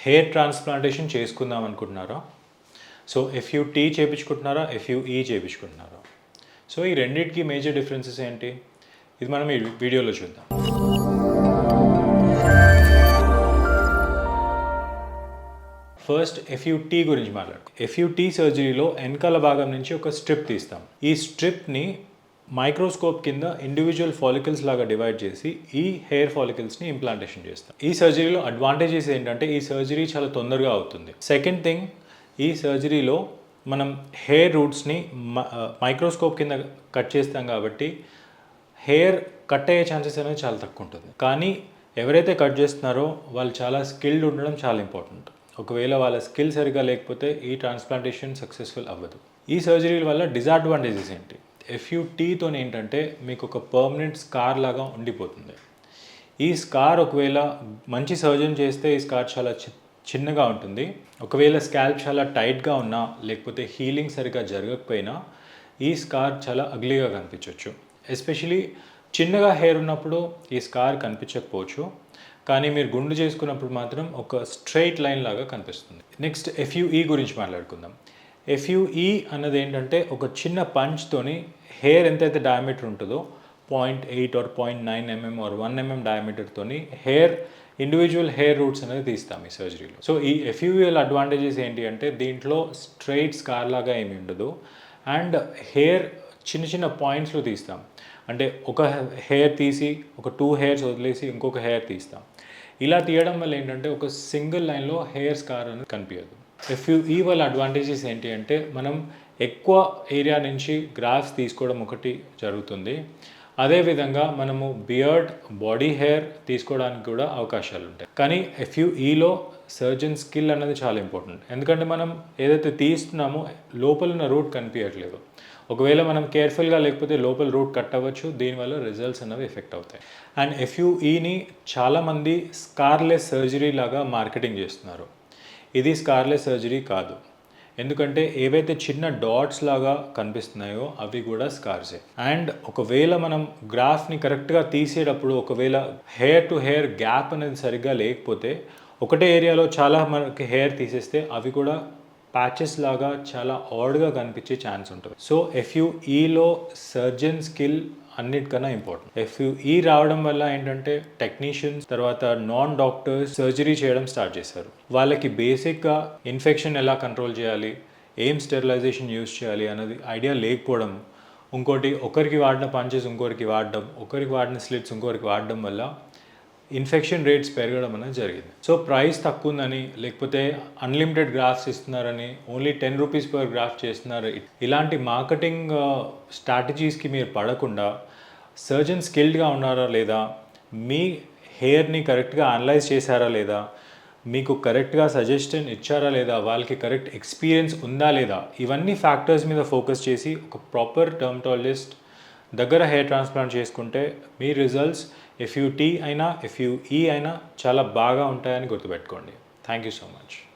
Hair transplantation చేసుకుందాం అనుకుంటున్నారా? So ఎఫ్యూ tea చేయించుకుంటున్నారా ఎఫ్యూ ఈ చేయించుకుంటున్నారా సో ఈ రెండింటికి మేజర్ డిఫరెన్సెస్ ఏంటి? ఇది మనం ఈ వీడియోలో చూద్దాం. ఫస్ట్ ఎఫ్యూటీ గురించి మాట్లాడు ఎఫ్యూటీ సర్జరీలో వెనకాల భాగం నుంచి ఒక స్ట్రిప్ తీస్తాం. ఈ స్ట్రిప్ని మైక్రోస్కోప్ కింద ఇండివిజువల్ ఫాలికల్స్ లాగా డివైడ్ చేసి ఈ హెయిర్ ఫాలికల్స్ని ఇంప్లాంటేషన్ చేస్తాం. ఈ సర్జరీలో అడ్వాంటేజెస్ ఏంటంటే ఈ సర్జరీ చాలా తొందరగా అవుతుంది. సెకండ్ థింగ్ ఈ సర్జరీలో మనం హెయిర్ రూట్స్ని మైక్రోస్కోప్ కింద కట్ చేస్తాం కాబట్టి హెయిర్ కట్ అయ్యే ఛాన్సెస్ అనేది చాలా తక్కువ ఉంటుంది. కానీ ఎవరైతే కట్ చేస్తున్నారో వాళ్ళు చాలా స్కిల్డ్ ఉండడం చాలా ఇంపార్టెంట్ ఒకవేళ వాళ్ళ స్కిల్ సరిగా లేకపోతే ఈ ట్రాన్స్ప్లాంటేషన్ సక్సెస్ఫుల్ అవ్వదు. ఈ సర్జరీల వల్ల డిసడ్వాంటేజెస్ ఏంటి? ఎఫ్యూటీతో ఏంటంటే మీకు ఒక పర్మనెంట్ స్కార్ లాగా ఉండిపోతుంది. ఈ స్కార్ ఒకవేళ మంచి సర్జన్ చేస్తే ఈ స్కార్ చాలా చి- చిన్నగా ఉంటుంది. ఒకవేళ స్కాల్ప్ చాలా టైట్గా ఉన్నా లేకపోతే హీలింగ్ సరిగా జరగకపోయినా ఈ స్కార్ చాలా అగ్లీగా కనిపించవచ్చు ఎస్పెషలీ చిన్నగా హెయిర్ ఉన్నప్పుడు ఈ స్కార్ కనిపించకపోవచ్చు. కానీ మీరు గుండు చేసుకున్నప్పుడు మాత్రం ఒక స్ట్రైట్ లైన్ లాగా కనిపిస్తుంది. నెక్స్ట్ ఎఫ్యూఈ e గురించి మాట్లాడుకుందాం. ఎఫ్యూఈ అన్నది ఏంటంటే ఒక చిన్న పంచ్తోని హెయిర్ ఎంతైతే డయామీటర్ ఉంటుందో point eight or point nine mm or one mm డయామీటర్తోని hair individual hair roots అనేది తీస్తాం ఈ సర్జరీలో సో ఈ ఎఫ్యూఎల్ అడ్వాంటేజెస్ ఏంటి అంటే దీంట్లో స్ట్రైట్ స్కార్ లాగా ఏమి ఉండదు. అండ్ హెయిర్ చిన్న చిన్న పాయింట్స్లో తీస్తాం. అంటే ఒక హెయిర్ తీసి ఒక టూ హెయిర్స్ వదిలేసి ఇంకొక హెయిర్ తీస్తాం. ఇలా తీయడం వల్ల ఏంటంటే ఒక సింగిల్ లైన్లో హెయిర్ స్కార్ అనేది కనిపించదు. ఎఫ్యూఈ వల్ల అడ్వాంటేజెస్ ఏంటి అంటే మనం ఎక్కువ ఏరియా నుంచి గ్రాఫ్స్ తీసుకోవడం ఒకటి జరుగుతుంది. అదేవిధంగా మనము బియర్డ్ బాడీ హెయిర్ తీసుకోవడానికి కూడా అవకాశాలు ఉంటాయి. కానీ ఎఫ్యూఈలో సర్జన్ స్కిల్ అనేది చాలా ఇంపార్టెంట్ ఎందుకంటే మనం ఏదైతే తీస్తున్నామో లోపల ఉన్న రూట్ కనిపించట్లేదు. ఒకవేళ మనం కేర్ఫుల్గా లేకపోతే లోపల రూట్ కట్ అవ్వచ్చు దీనివల్ల రిజల్ట్స్ అనేవి ఎఫెక్ట్ అవుతాయి. అండ్ ఎఫ్యూఈని చాలామంది స్కార్లెస్ సర్జరీ లాగా మార్కెటింగ్ చేస్తున్నారు. ఇది స్కార్లెస్ సర్జరీ కాదు. ఎందుకంటే ఏవైతే చిన్న డాట్స్ లాగా కనిపిస్తున్నాయో అవి కూడా స్కార్సే. అండ్ ఒకవేళ మనం గ్రాఫ్ని కరెక్ట్గా తీసేటప్పుడు ఒకవేళ హెయిర్ టు హెయిర్ గ్యాప్ అనేది సరిగ్గా లేకపోతే ఒకటే ఏరియాలో చాలా మనకి హెయిర్ తీసేస్తే అవి కూడా ప్యాచెస్ లాగా చాలా ఆడ్గా కనిపించే ఛాన్స్ ఉంటుంది. సో ఎఫ్యూఈలో సర్జన్ స్కిల్ అన్నిటికన్నా ఇంపార్టెంట్ ఎఫ్యూఈ రావడం వల్ల ఏంటంటే టెక్నీషియన్స్ తర్వాత నాన్ డాక్టర్స్ సర్జరీ చేయడం స్టార్ట్ చేశారు. వాళ్ళకి బేసిక్గా ఇన్ఫెక్షన్ ఎలా కంట్రోల్ చేయాలి ఏం స్టెరిలైజేషన్ యూస్ చేయాలి అన్నది ఐడియా లేకపోవడం ఇంకోటి ఒకరికి వాడిన పంచెస్ ఇంకొకరికి వాడడం ఒకరికి వాడిన స్లిట్స్ ఇంకొకరికి వాడడం వల్ల ఇన్ఫెక్షన్ రేట్స్ పెరగడం అనేది జరిగింది. సో ప్రైస్ తక్కువ ఉందని లేకపోతే అన్లిమిటెడ్ గ్రాఫ్స్ ఇస్తున్నారని only ten rupees per graft చేస్తున్నారు. ఇలాంటి మార్కెటింగ్ స్ట్రాటజీస్కి మీరు పడకుండా సర్జన్ స్కిల్డ్గా ఉన్నారా లేదా మీ హెయిర్ని కరెక్ట్గా అనలైజ్ చేశారా లేదా మీకు కరెక్ట్గా సజెషన్ ఇచ్చారా లేదా వాళ్ళకి కరెక్ట్ ఎక్స్పీరియన్స్ ఉందా లేదా ఇవన్నీ ఫ్యాక్టర్స్ మీద ఫోకస్ చేసి ఒక ప్రాపర్ టర్మటాలజిస్ట్ దగ్గర హెయిర్ ట్రాన్స్ప్లాంట్ చేసుకుంటే మీ రిజల్ట్స్ ఎఫ్ యూ టీ అయినా ఎఫ్ యూ ఈ అయినా చాలా బాగా ఉంటాయని గుర్తుపెట్టుకోండి. Thank you so much